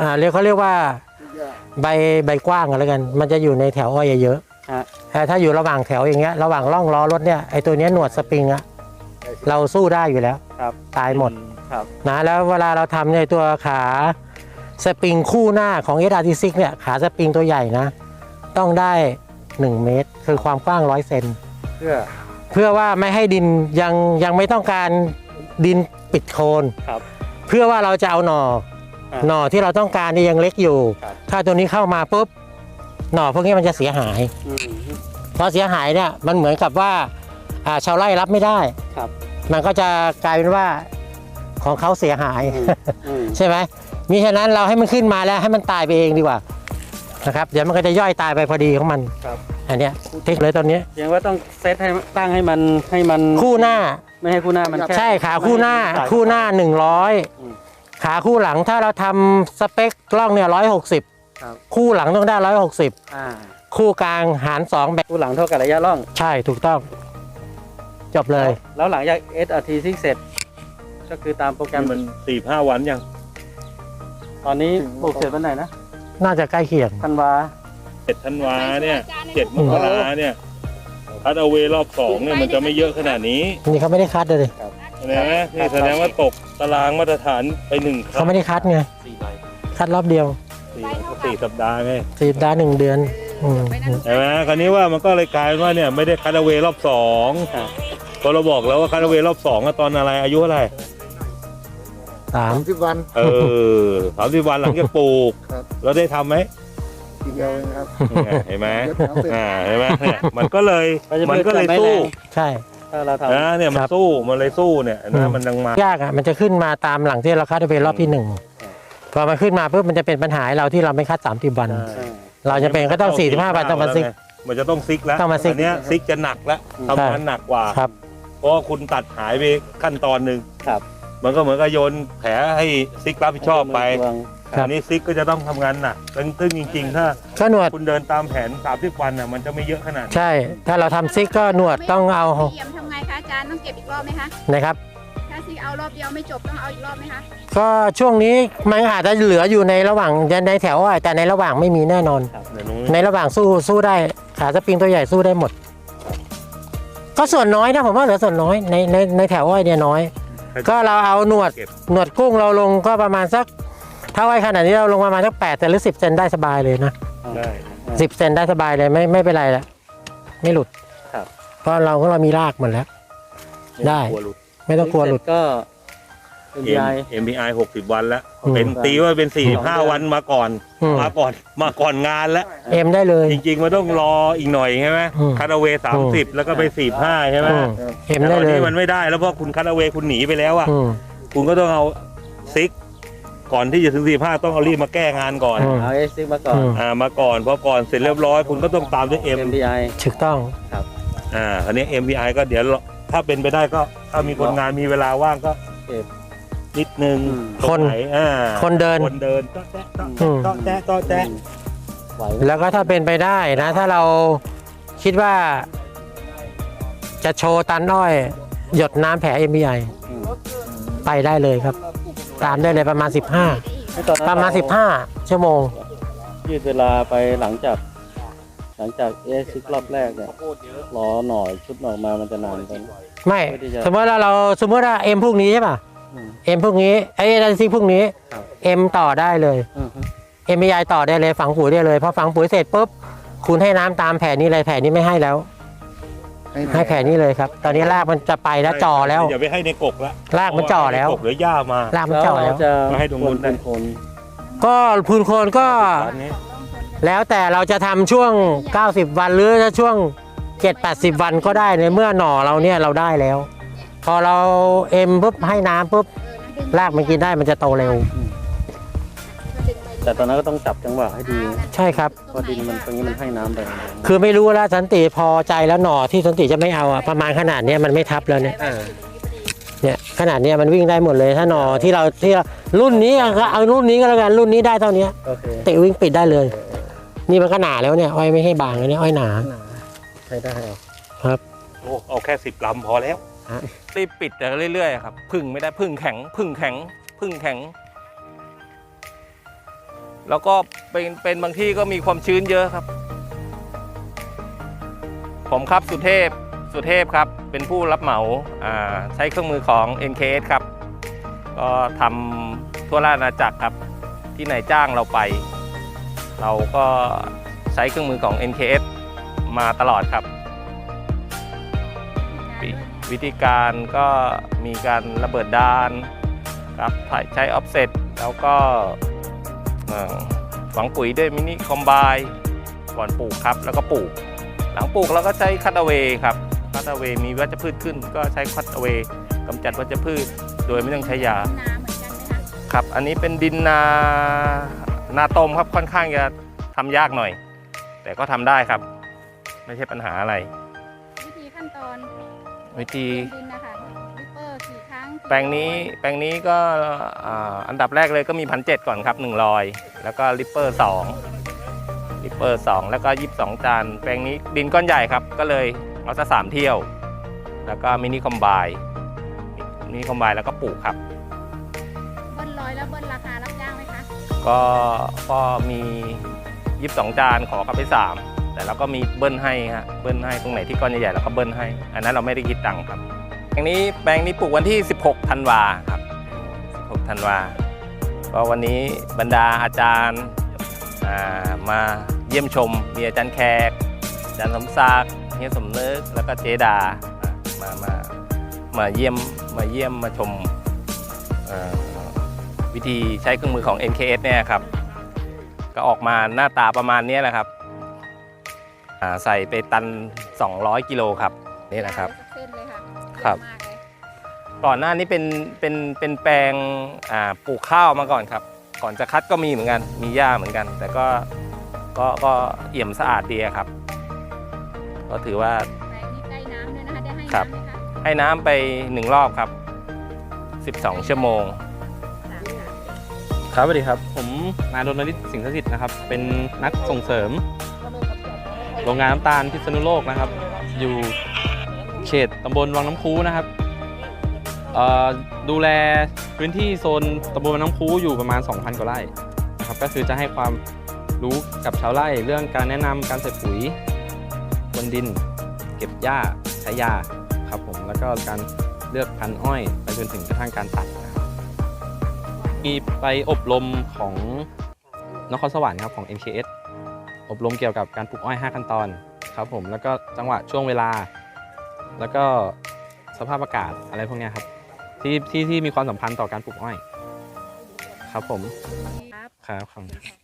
อ่าเรียกเขาเรียกว่าใบใบกว้างกันแล้วกัน มันจะอยู่ในแถวอ้อยเยอะฮะ แต่ถ้าอยู่ระหว่างแถวอย่างเงี้ยระหว่างร่องล้อรถเนี่ยไอตัวเนี้ยหนวดสปริงอะเราสู้ได้อยู่แล้วครับตายหมดครับนะแล้วเวลาเราทำในยตัวขาสปริงคู่หน้าของ s r t 6เนี่ยขาสปริงตัวใหญ่นะ ต้องได้ 1 เมตร คือความกว้างร้อยเซนเพื่อเพื่อว่าไม่ให้ดินยังยังไม่ต้องการดินปิดโคน ครับ เพื่อว่าเราจะเอาหน่ออ่า หน่อที่เราต้องการนี่ยังเล็กอยู่ ครับถ้าตัวนี้เข้ามาปุ๊บหน่อพวกนี้มันจะเสียหาย อืมพอเสียหายเนี่ยมันเหมือนกับว่าอ่าชาวไร่รับไม่ได้ ครับมันก็จะกลายเป็นว่าของเขาเสียหาย อืมอืม ใช่ไหมมิฉะนั้นเราให้มันขึ้นมาแล้วให้มันตายไปเองดีกว่านะครับเดี๋ยวมันก็จะย่อยตายไปพอดีของมันครับ อันเนี้ยเทคเลยตอนนี้ยังว่าต้องเซตให้ตั้งให้มันให้มันคู่หน้า ไม่ให้คู่หน้ามันแค่ ใช่ขาคู่หน้าไม่ให้คู่หน้าอืม100 ขาคู่หลังถ้าเราทำสเปคกล้องเนี่ยร้อยหกสิบครับ คู่หลังต้องได้ร้อยหกสิบอ่าคู่กลางหารสองแบบคู่หลังเท่ากับระยะร่อง ใช่ถูกต้อง จบเลย แล้วหลังจาก SRT ซิกเสร็จ ก็คือตามโปรแกรมมันสี่ห้าวันยัง ตอนนี้ปลูกเสร็จวันไหนนะน่าจะใกล้เคียง ธันวา เจ็ดธันวาเนี่ยเจ็ดมกราเนี่ยคัดเอาเวรอบสองเนี่ยมันจะไม่เยอะขนาดนี้ นี่เขาไม่ได้คัดเลยใช่ไหมนี่แสดงว่าตกตารางมาตรฐานไปหนึ่งครั้เขางไม่ได้คัดไงสี่ใบคัดรอบเดียวสี่สี่สัปดาห์ไงสี่สัปดาห์หนึ่งเดือนอืมใช่ไหมคราวนี้ว่ามันก็เลยกลายเป็นว่าเนี่ยไม่ได้คัดเอาเวรอบสองอ่าพอเราบอกแล้วว่าคัดเอาเวรอบสองอะตอนอะไรอายุอะไรสามสิบวันเออสามสิบวันหลังจากปลูก ครับเราได้ทำไหมทีเดียวเองครับ เนี่ยเห็นไหมเย็บหนังเสร็จ อ่าเห็นไหมเนี่ยมันก็เลยก็จะมันก็เลยไม่สู้แรงใช่ ถ้าเราทำ นะเนี่ยมันครับ สู้มันเลยสู้เนี่ยเห็นไหมอืมมันยังมา ยากอะมันจะขึ้นมาตามหลังที่เราคัดไปรอบที่หนึ่งพอมันขึ้นมาปุ๊บมันจะเป็นปัญหาให้เราที่เราไม่คัดสามสิบวัน ใช่ เราจะเป็นก็ต้องสี่สิบห้าวันต้องมาซิก มันจะต้องซิกแล้วต้องมาซิกนเนี้ยซิกจะหนักแล้วทำงานหนักกว่า ครับ เพราะว่าคุณตัดหายไปขั้นตอนหนึ่งครับ มันก็เหมือนกับโยนแผลให้ซิกรับผิดชอบไปวางครับ อันนี้ซิกก็จะต้องทำงานหนักซึ่งซึ่งจริง ๆ ถ้าก็หนวดคุณเดินตามแผน30วันน่ะมันจะไม่เยอะขนาดนี้ใช่ ถ้าเราทำซิกก็หนวดต้องเอาเยี่ยมทำ ไงคะอาจารย์ต้องเก็บอีกรอบไหมคะนะครับ ถ้าซีเอารอบเดียวไม่จบต้องเอาอีกรอบไหมคะก็ช่วงนี้มันอาจจะเหลืออยู่ในระหว่างในแถวอ้อยแต่ในระหว่างไม่มีแน่นอนเดี๋ยวนู้นในระหว่างสู้สู้ได้ขาสปริงตัวใหญ่สู้ได้หมด ก็ส่วนน้อยนะผมว่าเหลือส่วนน้อยในในในแถวอ้อยเนี่ยน้อย ก็เราเอาหนวดเก็บหนวดกุ้งเราลงก็ประมาณสักถ้าอ้อยขนาดนี้เราลงประมาณสักแปดหรือสิบเซนได้สบายเลยนะได้ สิบเซนได้สบายเลยไม่ไม่เป็นไรละไม่หลุดครับ เพราะเราก็เรามีรากหมดแล้ว ได้ กลัวหลุด ไม่ต้องกลัวหลุดก็ MPI MPI 60วันแล้ว อืม เป็นตีว่าเป็นสองเดือน45วันมาก่อน อืมมาก่อนมาก่อนงานแล้ว เอ็มได้เลย จริง ๆ มันต้องรออีกหน่อยใช่ไหมอืมคัตเอาเวสามสิบแล้วก็ไปสี่ห้าใช่ไหมอืมเอ็มแต่ได้ตอนเลยนี้มันไม่ได้แล้วเพราะคุณคัตเอาเวคุณหนีไปแล้วอะ อืม คุณก็ต้องเอาซิก ก่อนที่จะถึงสี่ห้าต้องเอารีบมาแก้งานก่อน อืม เอาเอซิกมาก่อนอืมอ่ามาก่อนพอก่อนเสร็จเรียบร้อย คุณก็ต้องตามด้วย M MPI ถูกต้อง อ่าอันนี้ MPI ก็เดี๋ยวเราถ้าเป็นไปได้ก็ถ้ามีคนงานมีเวลาว่างก็เก็บนิดนึงอืมตรงไหนอ่าคนเดิน คนเดินก็แตะอืมก็แตะก็แตะไหวไหมแล้วก็ถ้าเป็นไปได้นะ ถ้าเราคิดว่า จะโชว์ตันอ้อย หยดน้ำแผล MBI อืมไปได้เลยครับ ตามได้เลยประมาณให้ตอนนั้น15ประมาณ เ15 ชั่วโมง ยืดเวลาไปหลังจาก หลังจากเอซิกรอบแรกเนี่ยรอหน่อยชุดหน่อมามันจะนานไป ไม่ไม่ได้จะสมมติว่าเราสมมติว่าเอ็มพวกนี้ใช่ป่ะอืมเอ็มพวกนี้ไอ้ดันซิพวกนี้ครับ เอ็มต่อได้เลยอือฮึเอ็มยต่อได้เลยฝังปุ๋ยได้เลยพอฝังปุ๋ยเสร็จปุ๊บคุณให้น้ำตามแผนนี้เลยแผนนี้ไม่ให้แล้ว ให้แผนนี้เลยครับ ตอนนี้รากมันจะไปแล้วจ่อแล้ว อย่าไปให้ในกกละรากมันจ่อแล้วกกหรือหญ้ามา รากมันแล้วจ่อเราแล้วจะมาให้ตรงนู้นได้ คนก็พื้นโคนก็ร้านนี้ แล้วแต่เราจะทำช่วง 90 วันหรือจะช่วง 7-80 วันก็ได้ในเมื่อหน่อเราเนี่ยเราได้แล้ว พอเราเอ็มปุ๊บให้น้ำปุ๊บรากมันกินได้มันจะโตเร็ว แต่ตอนนั้นก็ต้องจับจังหวะให้ดีใช่ครับ เพราะดินมันตรงนี้มันให้น้ำไปคือไม่รู้แล้วสันติพอใจแล้วหน่อที่สันติจะไม่เอาอะประมาณขนาดเนี้ยมันไม่ทับแล้วเนี่ยเนี่ยขนาดเนี้ยมันวิ่งได้หมดเลยถ้าหน่อที่เราที่เรารุ่นนี้อะก็เอารุ่นนี้ก็แล้วกันรุ่นนี้ได้เท่านี้โอเคเตะวิ่งปิดได้เลย นี่มันก็หนาแล้วเนี่ยอ้อยไม่ให้บางเลยเนี่ยอ้อยหนาใช้ได้โอ้เอาแค่สิบลำพอแล้ว รีบปิดแต่เรื่อยๆครับพึ่งไม่ได้พึ่งแข็ง พึ่งแข็ง พึ่งแข็ง แล้วก็เป็นเป็นบางที่ก็มีความชื้นเยอะครับ ผมครับสุเทพสุเทพครับ เป็นผู้รับเหมาอ่าใช้เครื่องมือของ NKS ครับ ก็ทำทั่วราชอาณาจักรครับ ที่ไหนจ้างเราไป เราก็ใช้เครื่องมือของ NKS มาตลอดครับวิวิธีการก็มีการระเบิดดานครับใช้ออฟเซตแล้วก็เอ่อฝังปุ๋ยด้วยมินิคอมไบก่อนปลูกครับ แล้วก็ปลูก หลังปลูกเราก็ใช้คัตเวย์ครับคัตเวย์มีวัชพืชขึ้น ก็ใช้คัตเวย์กำจัดวัชพืช โดยไม่ต้องใช้ยาน้ำเหมือนกันไหมคะครับ อันนี้เป็นดินนา นาตมครับค่อนข้างจะทำยากหน่อย แต่ก็ทำได้ครับ ไม่ใช่ปัญหาอะไร วิธีขั้นตอนวิธีเตรียมดินนะคะลิปเปอร์กี่ครั้งกี่แปลงนี้แปลงนี้ก็อ่าอันดับแรกเลยก็มีพันเก่อนครับหนึ่งรอยแล้วก็ลิปเปอร์สองลิปเปอร์สองแล้วก็ยี่สิบสองจานแปลงนี้ดินก้อนใหญ่ครับ ก็เลยเอาซะสามเที่ยว แล้วก็มินิคอมไบมินิคอมไบแล้วก็ปลูกครับเบิ้ลร้อยแล้วเบิ้ลราคารับจ้างไหมคะ ก็ก็มียีิบสองจานขอกลับไปสามแต่เราก็มีเบิ้ลให้ฮะเบิ้ลให้ตรงไหนที่ก้อนใหญ่ๆเราก็เบิ้ลให้ อันนั้นเราไม่ได้คิดตังค์ครับแปลงนี้แปลงนี้ปลูกวันที่ 16ธันวาครับ 16ธันวาก็วันนี้บรรดาอาจารย์ามาเยี่ยมชม มีอาจารย์แขกอาจารย์สมศักดิ์เฮียสมนึกแล้วก็เจดาอะมามามาเยี่ยมมาเยี่ยมมาชมอ่อ วิธีใช้เครื่องมือของ NKS เนี่ยครับ ก็ออกมาหน้าตาประมาณเนี้ยแหละครับอ่าใส่ไปตัน 200 กิโลครับนี่นะครับเส้นเลยค่ะครับเยอะมากเลยก่อนหน้านี้เป็นเป็นเป็นแปลงอ่าปลูกข้าวมาก่อนครับ ก่อนจะคัดก็มีเหมือนกันมีหญ้าเหมือนกัน แต่ก็ก็ก็เอี่ยมสะอาดดีอะครับ ก็ถือว่าแปลงนี้ใกล้น้ำด้วยนะคะได้ให้ครับน้ำไหมคะให้น้ำไปหนึ่งรอบครับ 12 ชั่วโมงสามสาม ครับสวัสดีครับ ผมนายรณฤทธิ์สิงห์สถิตนะครับ เป็นนักส่งเสริม โรงงานน้ำตาลพิษณุโลกนะครับ อยู่เขตตำบลวังน้ำคูนะครับดูแลพื้นที่โซนตำบลวังน้ำคูอยู่ประมาณ 2,000 กว่าไร่นะครับ ก็คือจะให้ความรู้กับชาวไร่เรื่องการแนะนำการใส่ปุ๋ยบนดิน เก็บหญ้าใช้ยาครับผมแล้วก็การเลือกพันธุ์อ้อย ไปจนถึงกระทั่งการตัด มีไปอบรมของนครสวรรค์ครับของ NKS อบรมเกี่ยวกับการปลูกอ้อย 5 ขั้นตอนครับผมแล้วก็จังหวะช่วงเวลา แล้วก็สภาพอากาศอะไรพวกเนี้ยครับที่ที่ที่มีความสัมพันธ์ต่อการปลูกอ้อย ครับผมครับครับขอบคุณครับ